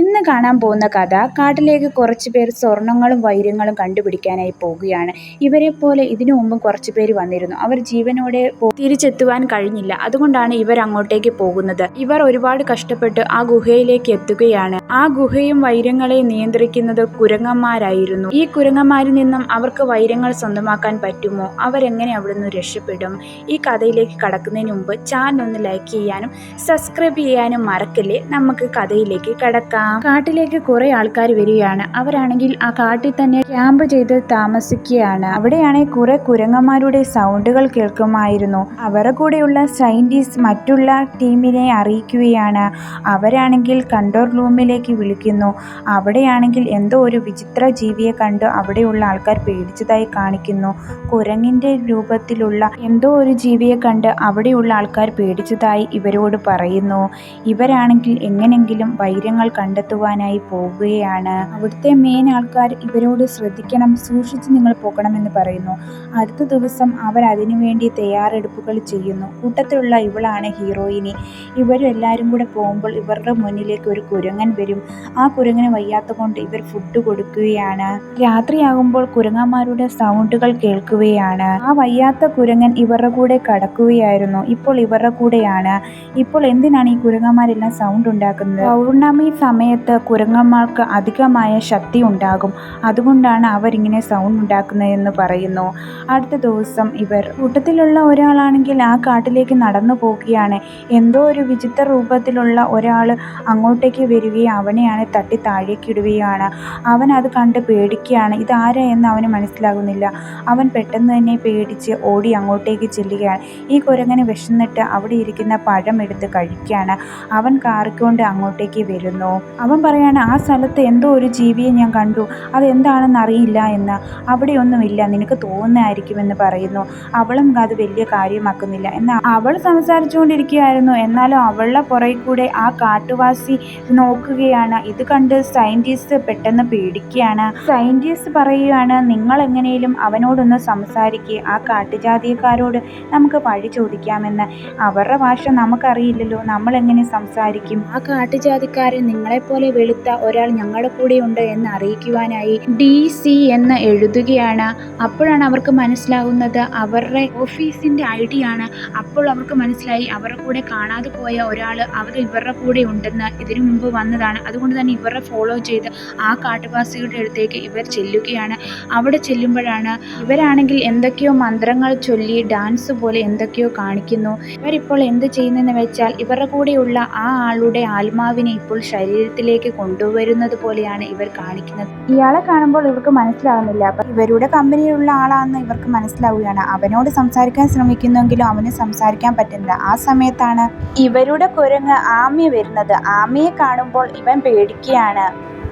ഇന്ന് കാണാൻ പോകുന്ന കഥ കാട്ടിലേക്ക് കുറച്ച് പേർ സ്വർണങ്ങളും വൈരങ്ങളും കണ്ടുപിടിക്കാനായി പോകുകയാണ്. ഇവരെ പോലെ ഇതിനു മുമ്പും കുറച്ച് പേര് വന്നിരുന്നു. അവർ ജീവനോടെ തിരിച്ചെത്തുവാൻ കഴിഞ്ഞില്ല. അതുകൊണ്ടാണ് ഇവർ അങ്ങോട്ടേക്ക് പോകുന്നത്. ഇവർ ഒരുപാട് കഷ്ടപ്പെട്ട് ആ ഗുഹയിലേക്ക് എത്തുകയാണ്. ആ ഗുഹയും വൈരങ്ങളെയും നിയന്ത്രിക്കുന്നത് കുരങ്ങന്മാരായിരുന്നു. ഈ കുരങ്ങന്മാരിൽ നിന്നും അവർക്ക് വൈരങ്ങൾ സ്വന്തമാക്കാൻ പറ്റുമോ? അവരെങ്ങനെ അവിടുന്ന് രക്ഷപ്പെടും? ഈ കഥയിലേക്ക് കടക്കുന്നതിന് മുമ്പ് ചാനൽ ഒന്ന് ലൈക്ക് ചെയ്യാനും സബ്സ്ക്രൈബ് ചെയ്യാനും മറക്കല്ലേ? നമുക്ക് കഥയിലേക്ക് കടക്കാം. കാട്ടിലേക്ക് കുറെ ആൾക്കാർ വരികയാണ്. അവരാണെങ്കിൽ ആ കാട്ടിൽ തന്നെ ക്യാമ്പ് ചെയ്ത് താമസിക്കുകയാണ്. അവിടെയാണെങ്കിൽ കുറെ കുരങ്ങന്മാരുടെ സൗണ്ടുകൾ കേൾക്കുമായിരുന്നു. അവരുടെ കൂടെയുള്ള സയന്റിസ്റ്റ് മറ്റുള്ള ടീമിനെ അറിയിക്കുകയാണ്. അവരാണെങ്കിൽ കണ്ടോർ റൂമിലേക്ക് വിളിക്കുന്നു. അവിടെയാണെങ്കിൽ എന്തോ ഒരു വിചിത്ര ജീവിയെ കണ്ട് അവിടെയുള്ള ആൾക്കാർ പേടിച്ചതായി കാണിക്കുന്നു. കുരങ്ങിന്റെ രൂപത്തിലുള്ള എന്തോ ഒരു ജീവിയെ കണ്ട് അവിടെയുള്ള ആൾക്കാർ പേടിച്ചതായി ഇവരോട് പറയുന്നു. ഇവരാണെങ്കിൽ എങ്ങനെങ്കിലും വൈരങ്ങൾ കണ്ടെത്തുവാനായി പോവുകയാണ് അവിടുത്തെ മെയിൻ ആൾക്കാർ ഇവരോട് ശ്രദ്ധിക്കണം സൂക്ഷിച്ച് നിങ്ങൾ പോകണമെന്ന് പറയുന്നു. അടുത്ത ദിവസം അവർ അതിനുവേണ്ടി തയ്യാറെടുപ്പുകൾ ചെയ്യുന്നു. കൂട്ടത്തിലുള്ള ഇവളാണ് ഹീറോയിനി. ഇവരെല്ലാവരും കൂടെ പോകുമ്പോൾ ഇവരുടെ മുന്നിലേക്ക് ഒരു കുരങ്ങൻ വരും. ആ കുരങ്ങന് വയ്യാത്ത കൊണ്ട് ഇവർ ഫുഡ് കൊടുക്കുകയാണ്. രാത്രിയാകുമ്പോൾ കുരങ്ങന്മാരുടെ സൗണ്ടുകൾ കേൾക്കുകയാണ്. ആ വയ്യാത്ത കുരങ്ങൻ ഇവരുടെ കൂടെ കടക്കുകയായിരുന്നു. ഇപ്പോൾ ഇവരുടെ കൂടെയാണ്. ഇപ്പോൾ എന്തിനാണ് ഈ കുരങ്ങന്മാരെല്ലാം സൗണ്ട് ഉണ്ടാക്കുന്നത്? പൗർണമി സമയത്ത് കുരങ്ങന്മാർക്ക് അധികമായ ശക്തി ഉണ്ടാകും. അതുകൊണ്ടാണ് അവരിങ്ങനെ സൗണ്ട് ഉണ്ടാക്കുന്നതെന്ന് പറയുന്നു. അടുത്ത ദിവസം ഇവർ കൂട്ടത്തിലുള്ള ഒരാളാണെങ്കിൽ ആ കാട്ടിലേക്ക് നടന്നു പോകുകയാണ് എന്തോ ഒരു വിചിത്ര രൂപത്തിലുള്ള ഒരാൾ അങ്ങോട്ടേക്ക് വരികയും അവനെയാണ് തട്ടി താഴേക്കിടുകയാണ് അവൻ അത് കണ്ട് പേടിക്കുകയാണ്. ഇതാരാ എന്ന് അവന് മനസ്സിലാകുന്നില്ല. അവൻ പെട്ടെന്ന് തന്നെ പേടിച്ച് ഓടി അങ്ങോട്ടേക്ക് ചെല്ലുകയാണ്. ഈ കുരങ്ങനെ വിശന്നിട്ട് അവിടെ ഇരിക്കുന്ന പഴം എടുത്ത് കഴിക്കുകയാണ്. അവൻ കാറിക്കൊണ്ട് അങ്ങോട്ടേക്ക് വരുന്നു. അവൻ പറയാണ് ആ സ്ഥലത്ത് എന്തോ ഒരു ജീവിയെ ഞാൻ കണ്ടു. അതെന്താണെന്ന് അറിയില്ല എന്ന്. അവിടെയൊന്നുമില്ല. നിനക്ക് തോന്നുന്നതായിരിക്കുമെന്ന് പറയുന്നു. അവളും അത് വലിയ കാര്യമാക്കുന്നില്ല. എന്നാൽ അവൾ സംസാരിച്ചുകൊണ്ടിരിക്കുകയായിരുന്നു. എന്നാലും അവളുടെ പുറകിൽ കൂടെ ആ കാട്ടുവാസി നോക്കുകയാണ്. ഇത് കണ്ട് സയന്റിസ്റ്റ് പെട്ടെന്ന് പേടിക്കുകയാണ്. സയന്റിസ്റ്റ് പറയുകയാണ് നിങ്ങൾ എങ്ങനെയും അവനോടൊന്ന് സംസാരിക്കുക ആ കാട്ടുജാതിക്കാരോട് നമുക്ക് വഴി ചോദിക്കാമെന്ന്. അവരുടെ ഭാഷ നമുക്കറിയില്ലല്ലോ. നമ്മൾ എങ്ങനെ സംസാരിക്കും? ആ കാട്ടുജാതിക്കാരൻ നിങ്ങളെപ്പോലെ വെളുത്ത ഒരാൾ ഞങ്ങളുടെ കൂടെ ഉണ്ട് എന്ന് അറിയിക്കുവാനായി ഡി സി എന്ന് എഴുതുകയാണ്. അപ്പോഴാണ് അവർക്ക് മനസ്സിലാകുന്നത് അവരുടെ ഓഫീസിന്റെ ഐ ഡി ആണ്. അപ്പോൾ അവർക്ക് മനസ്സിലായി അവരുടെ കൂടെ കാണാതെ പോയ ഒരാൾ അവർ ഇവരുടെ കൂടെ ഉണ്ടെന്ന് ഇതിനു മുമ്പ് വന്നതാണ്. അതുകൊണ്ട് തന്നെ ഇവരെ ഫോളോ ചെയ്ത് ആ കാട്ടുവാസികളുടെ അടുത്തേക്ക് ഇവർ ചെല്ലുകയാണ്. അവിടെ ചെല്ലുമ്പോഴാണ് ഇവരാണെങ്കിൽ എന്തൊക്കെയോ മന്ത്രങ്ങൾ ചൊല്ലി ഡാൻസ് പോലെ എന്തൊക്കെയോ കാണിക്കുന്നു. ഇവരിപ്പോൾ എന്ത് ചെയ്യുന്നതെന്ന് വെച്ചാൽ ഇവരുടെ കൂടെയുള്ള ആ ആളുടെ ആത്മാവിനെ ഇപ്പോൾ ശരീരത്തിലേക്ക് കൊണ്ടുവരുന്നത് പോലെയാണ് ഇവർ കാണിക്കുന്നത്. ഇയാളെ കാണുമ്പോൾ ഇവർക്ക് മനസ്സിലാകുന്നില്ല അപ്പൊ ഇവരുടെ കമ്പനിയിലുള്ള ആളാണെന്ന് ഇവർക്ക് മനസ്സിലാവുകയാണ്. അവനോട് സംസാരിക്കാൻ ശ്രമിക്കുന്നെങ്കിലും അവന് സംസാരിക്കാൻ പറ്റുന്നില്ല. ആ സമയത്താണ് ഇവരുടെ കുരങ്ങ് ആമിയ വരുന്നത്. ആമയെ കാണുമ്പോൾ ഇവൻ പേടിക്കുകയാണ്.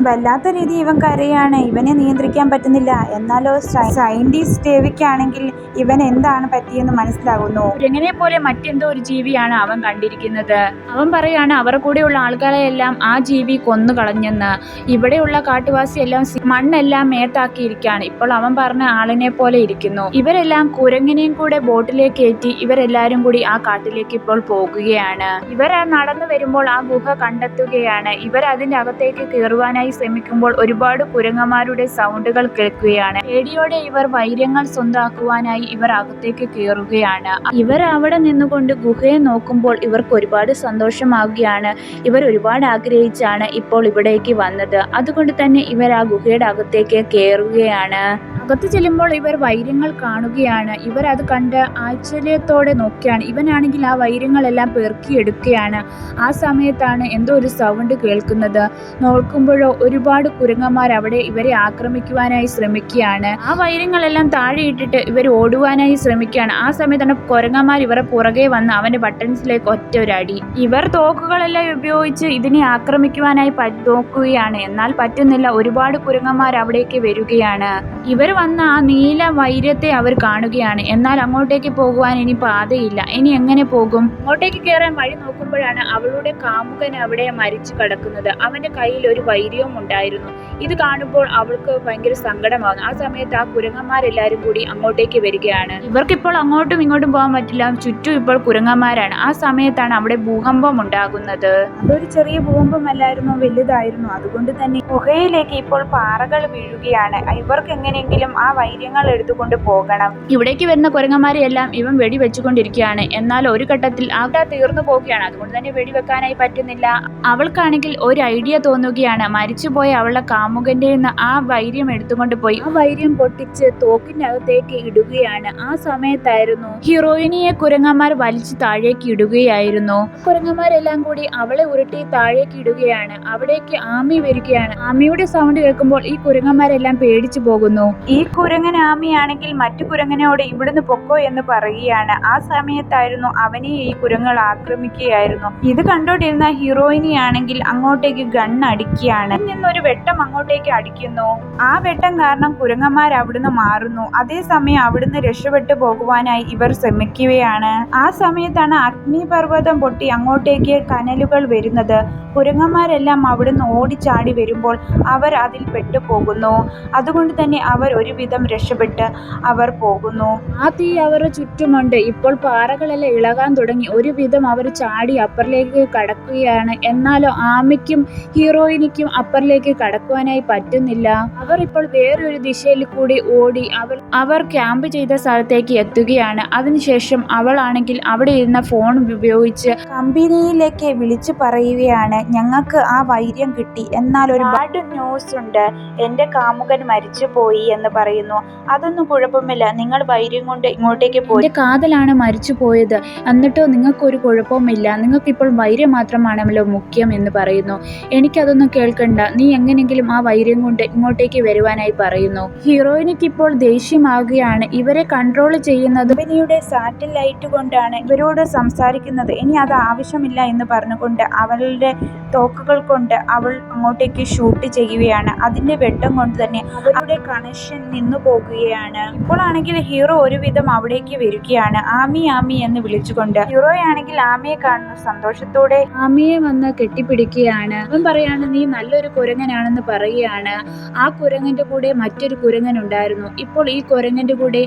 വല്ലാത്ത രീതി ഇവൻ കരയാണ്. ഇവനെ നിയന്ത്രിക്കാൻ പറ്റുന്നില്ല. എന്നാലോ സയന്റിസ്റ്റ് ഡേവിക്കാണെങ്കിൽ ഇവൻ എന്താണ് പറ്റിയെന്ന് മനസ്സിലാകുന്നു. എങ്ങനെ പോലെ മറ്റെന്തോ ഒരു ജീവിയാണ് അവൻ കണ്ടിരിക്കുന്നത്. അവൻ പറയാണ് അവരുടെ കൂടെയുള്ള ആൾക്കാരെയെല്ലാം ആ ജീവി കൊന്നു കളഞ്ഞെന്ന്. ഇവിടെയുള്ള കാട്ടുവാസിയെല്ലാം മണ്ണെല്ലാം മേത്താക്കിയിരിക്കുകയാണ്. ഇപ്പോൾ അവൻ പറഞ്ഞ ആളിനെ പോലെ ഇരിക്കുന്നു. ഇവരെല്ലാം കുരങ്ങിനെയും കൂടെ ബോട്ടിലേക്ക് കയറ്റി ഇവരെല്ലാരും കൂടി ആ കാട്ടിലേക്ക് ഇപ്പോൾ പോകുകയാണ്. ഇവർ നടന്നു വരുമ്പോൾ ആ ഗുഹ കണ്ടെത്തുകയാണ്. ഇവർ അതിന്റെ അകത്തേക്ക് കയറുവാനായി ശ്രമിക്കുമ്പോൾ ഒരുപാട് കുരങ്ങന്മാരുടെ സൗണ്ടുകൾ കേൾക്കുകയാണ്. പേടിയോടെ ഇവർ വൈര്യങ്ങൾ സ്വന്തമാക്കുവാനായി ഇവർ അകത്തേക്ക് കയറുകയാണ് ഇവർ അവിടെ നിന്നുകൊണ്ട് ഗുഹയെ നോക്കുമ്പോൾ ഇവർക്ക് ഒരുപാട് സന്തോഷമാവുകയാണ്. ഇവർ ഒരുപാട് ആഗ്രഹിച്ചാണ് ഇപ്പോൾ ഇവിടേക്ക് വന്നത്. അതുകൊണ്ട് തന്നെ ഇവർ ആ ഗുഹയുടെ അകത്തേക്ക് കയറുകയാണ് അകത്ത് ചെല്ലുമ്പോൾ ഇവർ വൈര്യങ്ങൾ കാണുകയാണ്. ഇവർ അത് കണ്ട് ആശ്ചര്യത്തോടെ നോക്കിയാണ് ഇവനാണെങ്കിൽ ആ വൈര്യങ്ങളെല്ലാം പെറുക്കിയെടുക്കുകയാണ്. ആ സമയത്താണ് എന്തോ ഒരു സൗണ്ട് കേൾക്കുന്നത്. നോക്കുമ്പോഴോ ഒരുപാട് കുരങ്ങന്മാർ അവിടെ ഇവരെ ആക്രമിക്കുവാനായി ശ്രമിക്കുകയാണ്. ആ വൈര്യങ്ങളെല്ലാം താഴെ ഇട്ടിട്ട് ഇവർ ഓടുവാനായി ശ്രമിക്കുകയാണ്. ആ സമയത്താണ് കുരങ്ങന്മാർ ഇവരെ പുറകെ വന്ന് അവന്റെ ബട്ടൺസിലേക്ക് ഒറ്റ ഒരടി ഇവർ തോക്കുകളെല്ലാം ഉപയോഗിച്ച് ഇതിനെ ആക്രമിക്കുവാനായി നോക്കുകയാണ്. എന്നാൽ പറ്റുന്നില്ല. ഒരുപാട് കുരങ്ങന്മാർ അവിടേക്ക് വരികയാണ്. ഇവർ വന്ന ആ നീല വൈര്യത്തെ അവർ കാണുകയാണ്. എന്നാൽ അങ്ങോട്ടേക്ക് പോകുവാൻ ഇനി പാതയില്ല. ഇനി എങ്ങനെ പോകും? അങ്ങോട്ടേക്ക് കയറാൻ വഴി നോക്കുമ്പോഴാണ് അവളുടെ കാമുകൻ അവിടെ മരിച്ചു കിടക്കുന്നത്. അവന്റെ കയ്യിൽ ഒരു വൈര്യവും ഉണ്ടായിരുന്നു. ഇത് കാണുമ്പോൾ അവൾക്ക് ഭയങ്കര സങ്കടമാകുന്നു. ആ സമയത്ത് ആ കുരങ്ങന്മാരെല്ലാരും കൂടി അങ്ങോട്ടേക്ക് വരികയാണ്. ഇവർക്കിപ്പോൾ അങ്ങോട്ടും ഇങ്ങോട്ടും പോകാൻ പറ്റില്ല. ചുറ്റും ഇപ്പോൾ കുരങ്ങന്മാരാണ്. ആ സമയത്താണ് അവിടെ ഭൂകമ്പം ഉണ്ടാകുന്നത്. അതൊരു ചെറിയ ഭൂകമ്പമല്ലായിരുന്നു വലുതായിരുന്നു. അതുകൊണ്ട് തന്നെ ഗുഹയിലേക്ക് ഇപ്പോൾ പാറകൾ വീഴുകയാണ്. ഇവർക്ക് എങ്ങനെയെങ്കിലും ആ വൈര്യങ്ങൾ എടുത്തുകൊണ്ട് പോകണം. ഇവിടേക്ക് വരുന്ന കുരങ്ങന്മാരെ എല്ലാം ഇവൻ വെടിവെച്ചുകൊണ്ടിരിക്കുകയാണ്. എന്നാൽ ഒരു ഘട്ടത്തിൽ ആ കഥ തീർന്നു പോവുകയാണ്. അതുകൊണ്ട് തന്നെ വെടിവെക്കാനായി പറ്റുന്നില്ല. അവൾക്കാണെങ്കിൽ ഒരു ഐഡിയ തോന്നുകയാണ്. മരിച്ചുപോയ അവളുടെ കാമുകന്റെ നിന്ന് ആ വൈര്യം എടുത്തുകൊണ്ട് പോയി. ആ വൈര്യം പൊട്ടിച്ച് തോക്കിനകത്തേക്ക് ഇടുകയാണ്. ആ സമയത്തായിരുന്നു ഹീറോയിനിയെ കുരങ്ങന്മാർ വലിച്ചു താഴേക്ക് ഇടുകയായിരുന്നു. കുരങ്ങന്മാരെല്ലാം കൂടി അവളെ ഉരുട്ടി താഴേക്ക് ഇടുകയാണ്. അവിടേക്ക് ആമി വരികയാണ്. ആമിയുടെ സൗണ്ട് കേൾക്കുമ്പോൾ ഈ കുരങ്ങന്മാരെല്ലാം പേടിച്ചു പോകുന്നു. ഈ കുരങ്ങൻ ആമയാണെങ്കിൽ മറ്റു കുരങ്ങനോട് ഇവിടുന്ന് പൊക്കോ എന്ന് പറയുകയാണ്. ആ സമയത്തായിരുന്നു അവനെ ഈ കുരങ്ങൾ ആക്രമിക്കുകയായിരുന്നു. ഇത് കണ്ടോണ്ടിരുന്ന ഹീറോയിനിയാണെങ്കിൽ അങ്ങോട്ടേക്ക് ഗൺ അടിക്കുകയാണ്. നിന്നൊരു വെട്ടം അങ്ങോട്ടേക്ക് അടിക്കുന്നു. ആ വെട്ടം കാരണം കുരങ്ങന്മാർ അവിടുന്ന് മാറുന്നു. അതേസമയം അവിടുന്ന് രക്ഷപ്പെട്ടു പോകുവാനായി ഇവർ ശ്രമിക്കുകയാണ്. ആ സമയത്താണ് അഗ്നിപർവതം പൊട്ടി അങ്ങോട്ടേക്ക് കനലുകൾ വരുന്നത്. കുരങ്ങന്മാരെല്ലാം അവിടുന്ന് ഓടിച്ചാടി വരുമ്പോൾ അവർ അതിൽ പെട്ടുപോകുന്നു. അതുകൊണ്ട് തന്നെ അവർ ഒരുവിധം രക്ഷപ്പെട്ട് അവർ പോകുന്നു. ആ തീ അവരുടെ ചുറ്റുമുണ്ട്. ഇപ്പോൾ പാറകളെല്ലാം ഇളകാൻ തുടങ്ങി. ഒരുവിധം അവർ ചാടി അപ്പറിലേക്ക് കടക്കുകയാണ്. എന്നാലോ ആമയ്ക്കും ഹീറോയിനിക്കും അപ്പറിലേക്ക് കടക്കുവാനായി പറ്റുന്നില്ല. അവർ ഇപ്പോൾ വേറൊരു ദിശയിൽ കൂടി ഓടി അവർ അവർ ക്യാമ്പ് ചെയ്ത സ്ഥലത്തേക്ക് എത്തുകയാണ്. അതിനുശേഷം അവളാണെങ്കിൽ അവിടെ ഇരുന്ന ഫോൺ ഉപയോഗിച്ച് കമ്പനിയിലേക്ക് വിളിച്ചു പറയുകയാണ് ഞങ്ങൾക്ക് ആ വൈര്യം കിട്ടി. എന്നാൽ ഒരു ബാഡ് ന്യൂസ് ഉണ്ട്. എന്റെ കാമുകൻ മരിച്ചുപോയി എന്ന് പറയുന്നു. അതൊന്നും കുഴപ്പമില്ല. നിങ്ങൾ വൈര്യം കൊണ്ട് ഇങ്ങോട്ടേക്ക് പോയി. കാതലാണ് മരിച്ചു പോയത്. എന്നിട്ടോ നിങ്ങൾക്കൊരു കുഴപ്പമില്ല നിങ്ങൾക്കിപ്പോൾ വൈര്യം മാത്രമാണല്ലോ മുഖ്യം എന്ന് പറയുന്നു. എനിക്കതൊന്നും കേൾക്കണ്ട. നീ എങ്ങനെങ്കിലും ആ വൈര്യം കൊണ്ട് ഇങ്ങോട്ടേക്ക് വരുവാനായി പറയുന്നു. ഹീറോയിനിക്ക് ഇപ്പോൾ ദേഷ്യമാവുകയാണ്. ഇവരെ കൺട്രോൾ ചെയ്യുന്നത് ഇവനിയുടെ സാറ്റലൈറ്റ് കൊണ്ടാണ് ഇവരോട് സംസാരിക്കുന്നത്. ഇനി അത് ആവശ്യമില്ല എന്ന് പറഞ്ഞുകൊണ്ട് അവളുടെ തോക്കുകൾ കൊണ്ട് അവൾ അങ്ങോട്ടേക്ക് ഷൂട്ട് ചെയ്യുകയാണ്. അതിന്റെ വെട്ടം കൊണ്ട് തന്നെ അവരുടെ കണക്ഷൻ നിന്നു പോകുകയാണ്. ഇപ്പോഴാണെങ്കിൽ ഹീറോ ഒരുവിധം അവിടേക്ക് വരികയാണ്. ആമി ആമി എന്ന് വിളിച്ചുകൊണ്ട്. ഹീറോയാണെങ്കിൽ ആമിയെ കാണുന്ന സന്തോഷത്തോടെ ആമിയെ വന്ന് കെട്ടിപ്പിടിക്കുകയാണ്. അവൻ പറയാണ് നീ നല്ലൊരു കുരങ്ങനാണെന്ന് പറയുകയാണ്. ആ കുരങ്ങന്റെ കൂടെ മറ്റൊരു കുരങ്ങൻ ഉണ്ടായിരുന്നു. ഇപ്പോൾ ഈ കുരങ്ങന്റെ കൂടെ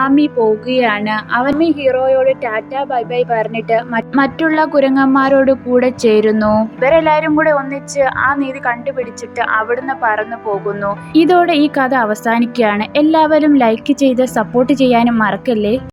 ആമി പോകുകയാണ്. അവൻ ഈ ഹീറോയോട് ടാറ്റ ബൈ ബൈ പറഞ്ഞിട്ട് മറ്റുള്ള കുരങ്ങന്മാരോട് കൂടെ ചേരുന്നു. ഇവരെല്ലാരും കൂടെ ഒന്നിച്ച് ആ നീതി കണ്ടുപിടിച്ചിട്ട് അവിടുന്ന് പറന്നു പോകുന്നു. ഇതോടെ ഈ കഥ അവസാനിക്കുകയാണ്. എല്ലാവരും ലൈക്ക് ചെയ്ത് സപ്പോർട്ട് ചെയ്യാനും മറക്കല്ലേ?